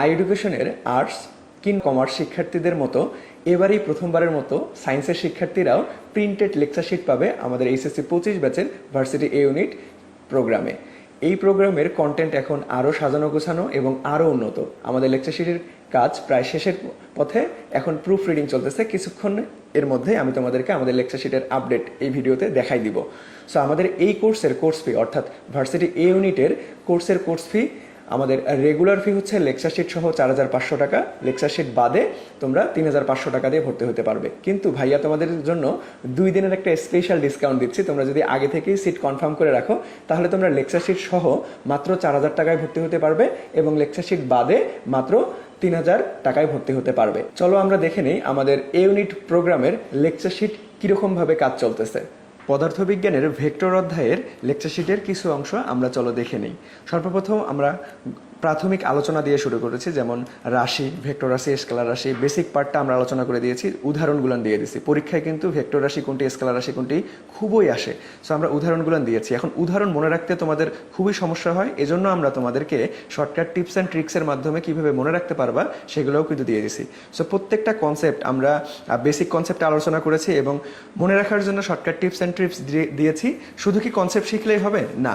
I এডুকেশনের arts কিন commerce শিক্ষার্থীদের মতো এবারেই প্রথমবারের মতো সায়েন্সের শিক্ষার্থীরাও প্রিন্টেড লেকচার শিট পাবে আমাদের এইচএসসি পঁচিশ ব্যাচের ভার্সিটি এ ইউনিট প্রোগ্রামে। এই প্রোগ্রামের কন্টেন্ট এখন আরও সাজানো, গোছানো এবং আরও উন্নত। আমাদের লেকচার শিটের কাজ প্রায় শেষের পথে এখন প্রুফ রিডিং চলতেছে। কিছুক্ষণ এর মধ্যে আমি তোমাদেরকে আমাদের লেকচার শিটের আপডেট এই ভিডিওতে দেখাই দিব। সো আমাদের এই কোর্সের কোর্স ফি অর্থাৎ ভার্সিটি এ ইউনিটের কোর্সের কোর্স ফি আমাদের রেগুলার ফি হচ্ছে লেকচার শিট সহ চার হাজার পাঁচশো টাকা। লেকচার শিট বাদে তোমরা তিন হাজার পাঁচশো টাকা দিয়ে ভর্তি হতে পারবে। কিন্তু ভাইয়া, তোমাদের জন্য দুই দিনের একটা স্পেশাল ডিসকাউন্ট দিচ্ছি। তোমরা যদি আগে থেকেই সিট কনফার্ম করে রাখো, তাহলে তোমরা লেকচার শিট সহ মাত্র চার হাজার টাকায় ভর্তি হতে পারবে এবং লেকচার শিট বাদে মাত্র তিন হাজার টাকায় ভর্তি হতে পারবে। চলো আমরা দেখে নিই আমাদের এ ইউনিট প্রোগ্রামের লেকচার শিট কীরকমভাবে কাজ চলতেছে। পদার্থবিজ্ঞানের ভেক্টর অধ্যায়ের লেকচার শিটের কিছু অংশ আমরা চলো দেখে নিই। সর্বপ্রথম আমরা প্রাথমিক আলোচনা দিয়ে শুরু করেছি, যেমন রাশি, ভেক্টর রাশি, স্কেলার রাশি, বেসিক পার্টটা আমরা আলোচনা করে দিয়েছি উদাহরণগুলো দিয়ে দিয়েছি। পরীক্ষায় কিন্তু ভেক্টর রাশি কোনটি, স্কেলার রাশি কোনটি খুবই আসে। সো আমরা উদাহরণগুলো দিয়েছি। এখন উদাহরণ মনে রাখতে তোমাদের খুবই সমস্যা হয়, এজন্য আমরা তোমাদেরকে শর্টকাট টিপস অ্যান্ড ট্রিক্সের মাধ্যমে কীভাবে মনে রাখতে পারবা সেগুলোও কিন্তু দিয়ে দিছি সো প্রত্যেকটা কনসেপ্ট আমরা বেসিক কনসেপ্টে আলোচনা করেছি এবং মনে রাখার জন্য শর্টকাট টিপস অ্যান্ড ট্রিপস দিয়েছি। শুধু কি কনসেপ্ট শিখলেই হবে? না।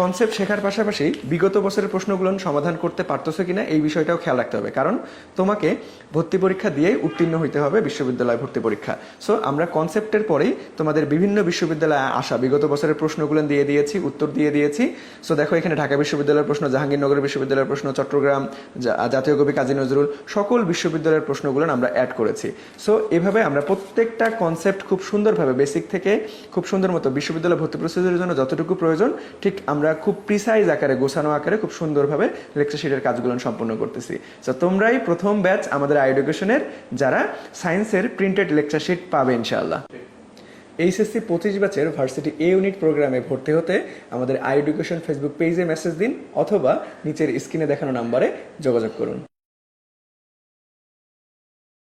কনসেপ্ট শেখার পাশাপাশি বিগত বছরের প্রশ্নগুলো সমাধান করতে পারতেছো কিনা এই বিষয়টাও খেয়াল রাখতে হবে। কারণ তোমাকে ভর্তি পরীক্ষা দিয়েই উত্তীর্ণ হইতে হবে বিশ্ববিদ্যালয় ভর্তি পরীক্ষা। সো আমরা কনসেপ্টের পরেই তোমাদের বিভিন্ন বিশ্ববিদ্যালয়ে আসা, বিগত বছরের প্রশ্নগুলো দিয়ে দিয়েছি, উত্তর দিয়ে দিয়েছি। সো দেখো এখানে ঢাকা বিশ্ববিদ্যালয়ের প্রশ্ন জাহাঙ্গীরনগর বিশ্ববিদ্যালয়ের প্রশ্ন, চট্টগ্রাম জাতীয় কবি কাজী নজরুল, সকল বিশ্ববিদ্যালয়ের প্রশ্নগুলো আমরা অ্যাড করেছি। সো এভাবে আমরা প্রত্যেকটা কনসেপ্ট খুব সুন্দরভাবে বেসিক থেকে খুব সুন্দর মতো বিশ্ববিদ্যালয় ভর্তি প্রস্তুতির জন্য যতটুকু প্রয়োজন, ঠিক আমরা খুব প্রিসাইজ আকারে, গোছানো আকারে খুব সুন্দরভাবে লেকচার শিটের কাজগুলো সম্পন্ন করতেছি। তো তোমরাই প্রথম ব্যাচ আমাদের আই এডুকেশনের যারা সায়েন্সের প্রিন্টেড লেকচার শিট পাবে ইনশাল্লাহ এইচএসসি পঁচিশ ব্যাচের ভার্সিটি এ ইউনিট প্রোগ্রামে ভর্তি হতে আমাদের আই এডুকেশন ফেসবুক পেজে মেসেজ দিন অথবা নিচের স্ক্রিনে দেখানো নাম্বারে যোগাযোগ করুন।